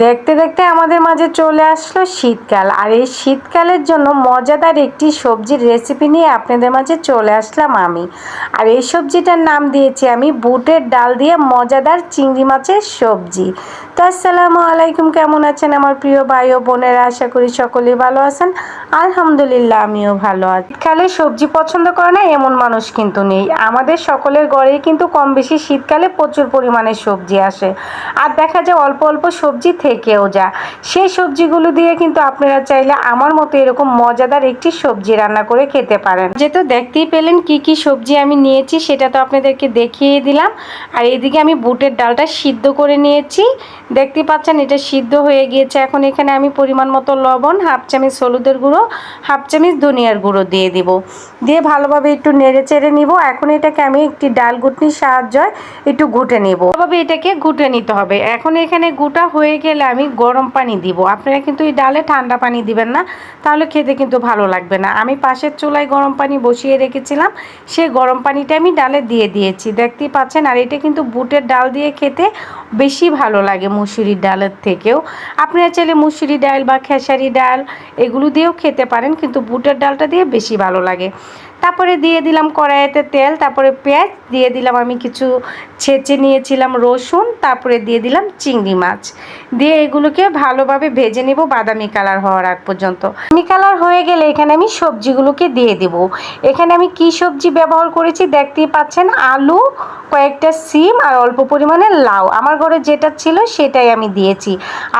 দেখতে দেখতে আমাদের মাঝে চলে আসলো শীতকাল। আর এই শীতকালের জন্য মজাদার একটি সবজির রেসিপি নিয়ে আপনাদের মাঝে চলে আসলাম আমি। আর এই সবজিটার নাম দিয়েছি আমি বুটের ডাল দিয়ে মজাদার চিংড়ি মাছের সবজি। তো আসসালামু আলাইকুম, কেমন আছেন আমার প্রিয় ভাই ও বোনেরা? আশা করি সকলেই ভালো আছেন। আলহামদুলিল্লাহ, আমিও ভালো আছি। শীতকালে সবজি পছন্দ করে না এমন মানুষ কিন্তু নেই। আমাদের সকলের ঘরেই কিন্তু কম বেশি শীতকালে প্রচুর পরিমাণে সবজি আসে। আর দেখা যায় অল্প অল্প সবজি থেকেও যা সেই সবজিগুলো দিয়ে কিন্তু আপনারা চাইলে আমার মতো এরকম মজাদার একটি সবজি রান্না করে খেতে পারেন। যেহেতু দেখতেই পেলেন কি কি সবজি আমি নিয়েছি, সেটা তো আপনাদেরকে দেখিয়ে দিলাম। আর এদিকে আমি বুটের ডালটা সিদ্ধ করে নিয়েছি। দেখতে পাচ্ছেন এটা সিদ্ধ হয়ে গিয়েছে। এখন এখানে আমি পরিমাণ মতো লবণ, হাফ চামচ হলুদের গুঁড়ো হাফ চামচ ধনিয়ার গুঁড়ো দিয়ে দিব। দিয়ে ভালোভাবে একটু নেড়ে চেড়ে নিব। এখন এটাকে আমি একটি ডাল ঘুটনির সাহায্যে একটু ঘুটে নিব। ভালোভাবে এটাকে ঘুটে নিতে হবে। এখন এখানে গুটা হয়ে গেলে আমি গরম পানি দিব। আপনারা কিন্তু এই ডালে ঠান্ডা পানি দিবেন না, তাহলে খেতে কিন্তু ভালো লাগবে না। আমি পাশের চুলায় গরম পানি বসিয়ে রেখেছিলাম। সেই গরম পানিটা আমি ডালে দিয়ে দিয়েছি। দেখতেই পাচ্ছেন, আর এটা কিন্তু বুটের ডাল দিয়ে খেতে বেশি ভালো লাগে মুসুরির ডালের থেকেও। আপনারা চাইলে মুসুরি ডাল বা খেসারি ডাল এগুলো দিয়েও খেতে পারেন। কিন্তু বুটের ডালটা দিয়ে বেশি ভালো লাগে। তারপরে দিয়ে দিলাম কড়াইতে তেল, তারপরে পেঁয়াজ, দিয়ে দিলাম আমি কিছু ছেঁচে নিয়েছিলাম রসুন, তারপরে দিয়ে দিলাম চিংড়ি মাছ। দিয়ে এগুলোকে ভালোভাবে ভেজে নেব বাদামি কালার হওয়ার আগ পর্যন্ত। বাদামি কালার হয়ে গেলে এখানে আমি সবজিগুলোকে দিয়ে দেব। এখানে আমি কি সবজি ব্যবহার করেছি দেখতেই পাচ্ছেন, আলু, কয়েকটা সিম আর অল্প পরিমাণে লাউ। আমার ঘরে যেটা ছিল সেটাই আমি দিয়েছি।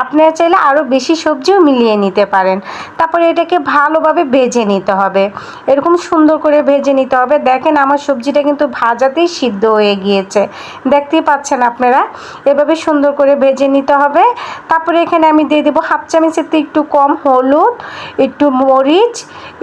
আপনারা চাইলে আরও বেশি সবজিও মিলিয়ে নিতে পারেন। তারপরে এটাকে ভালোভাবে ভেজে নিতে হবে। এরকম সুন্দর করে ভেজে নিতে হবে। দেখেন আমার সবজিটা কিন্তু ভাজাতেই সিদ্ধ হয়ে গিয়েছে। দেখতেই পাচ্ছেন আপনারা? এভাবে সুন্দর করে ভেজে নিতে হবে। তারপরে এখানে আমি দিয়ে দেবো হাফ চামচের থেকে একটু কম হলুদ, একটু মরিচ,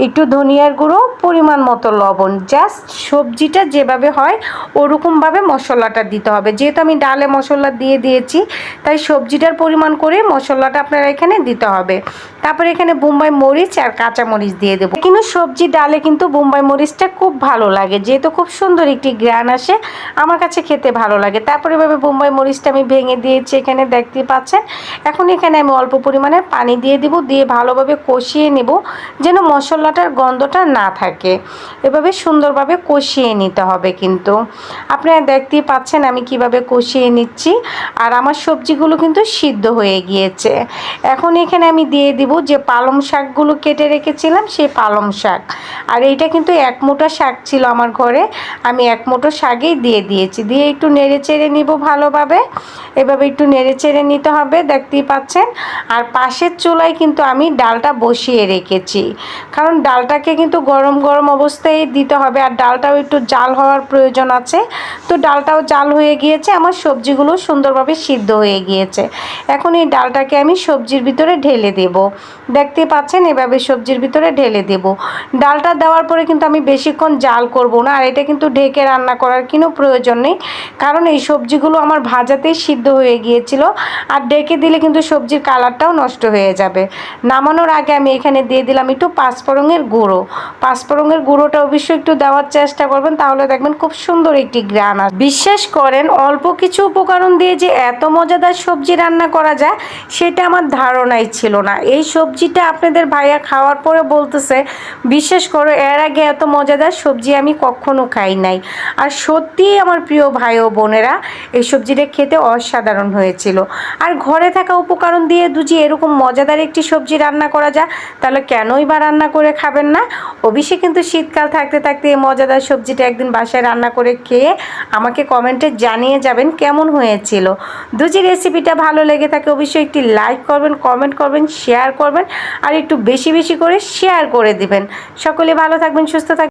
একটু ধনিয়ার গুঁড়ো, পরিমাণ মতো লবণ। জাস্ট সবজিটা যেভাবে হয়, ওরকমভাবে মশলাটা দিতে হবে। যেহেতু আমি ডালে মশলা দিয়ে দিয়েছি, তাই সবজিটার পরিমাণ করে মশলাটা আপনারা এখানে দিতে হবে। তারপরে এখানে বোম্বাই মরিচ আর কাঁচা মরিচ দিয়ে দেবো। কিন্তু সবজি ডালে কিন্তু বোম্বাই মরিচটা খুব ভালো লাগে। যেহেতু খুব সুন্দর একটি গ্রান আসে, আমার কাছে খেতে ভালো লাগে। তারপরে এভাবে বোম্বাই মরিচটা আমি ভেঙে দিয়েছি এখানে দেখতে পাচ্ছেন। এখন এখানে আমি অল্প পরিমাণে পানি দিয়ে দিব, দিয়ে ভালোভাবে কষিয়ে নেব, যেন মশলাটার গন্ধটা না থাকে। এভাবে সুন্দরভাবে কষিয়ে নিতে হবে কিন্তু। আপনারা দেখতেই পাচ্ছেন আমি কীভাবে কষিয়ে নিচ্ছি। আর আমার সবজিগুলো কিন্তু সিদ্ধ হয়ে গিয়েছে। এখন এখানে আমি দিয়ে দিব যে পালং শাকগুলো কেটে রেখেছিলাম, সেই পালং শাক। আর এইটা কিন্তু এক মুঠো শাক ছিল আমার ঘরে, আমি এক মুঠো শাকেই দিয়ে দিয়েছি। দিয়ে একটু নেড়ে চেড়ে নিব ভালোভাবে। এভাবে একটু নেড়ে চেড়ে নিতে হবে, দেখতেই পাচ্ছেন। আর পাশের চুলায় কিন্তু আমি ডালটা বসিয়ে রেখেছি। কারণ ডালটাকে কিন্তু গরম গরম অবস্থায় দিতে হবে, আর ডালটাও একটু জাল হওয়ার প্রয়োজন আছে। তো ডালটাও জাল হয়ে গিয়েছে, আমার সবজিগুলো সুন্দরভাবে সিদ্ধ হয়ে গিয়েছে। এখন এই ডালটাকে আমি সবজির ভিতরে ঢেলে দেব। দেখতে পাচ্ছেন, এভাবে সবজির ভিতরে ঢেলে দেব। ডালটা দেওয়ার পরে কিন্তু আমি বেশিক্ষণ জাল করব না, আর এটা কিন্তু ঢেকে রান্না করার কোনো প্রয়োজন নেই। কারণ এই সবজিগুলো আমার ভাজাতেই সিদ্ধ হয়ে গিয়েছিল, আর ঢেকে দিলে কিন্তু সবজির কালারটাও নষ্ট হয়ে যাবে। নামানোর আগে আমি এখানে দিয়ে দিলাম একটু পাঁচফোড়নের গুঁড়ো। পাঁচফোড়নের গুঁড়োটা অবশ্যই একটু দেওয়ার চেষ্টা করবেন, তাহলে দেখবেন খুব সুন্দর একটি গ্রান আসবে। বিশ্বাস করেন, অল্প কিছু উপকরণ দিয়ে যে এত মজাদার সবজি রান্না করা যায়, সেটা আমার ধারণাই ছিল না। এই সবজিটা আপনাদের ভাইয়া খাওয়ার পরে বলতেছে, বিশ্বাস করো, এর আগে এত মজাদার সবজি আমি কখনো খাই নাই। আর সত্যিই আমার প্রিয় ভাই ও বোনেরা, এই সবজিটা খেতে অসাধারণ হয়েছিল। আর ঘরে থাকা উপকরণ দিয়ে দুজি এরকম মজাদার একটি সবজি রান্না করা যায়, তাহলে কেনই বা রান্না করে খাবেন না? অবশ্যই কিন্তু শীতকাল থাকতে থাকতে এই মজাদার সবজিটা একদিন বাসায় রান্না করে খেয়ে আমাকে কমেন্টে জানিয়ে যাবেন কেমন হয়েছিল। দুজি রেসিপিটা ভালো লেগে থাকে অবশ্যই একটি লাইক করবেন, কমেন্ট করবেন, শেয়ার করবেন, আর একটু বেশি বেশি করে শেয়ার করে দিবেন। সকলে ভালো থাকবেন, সুস্থ থাকবেন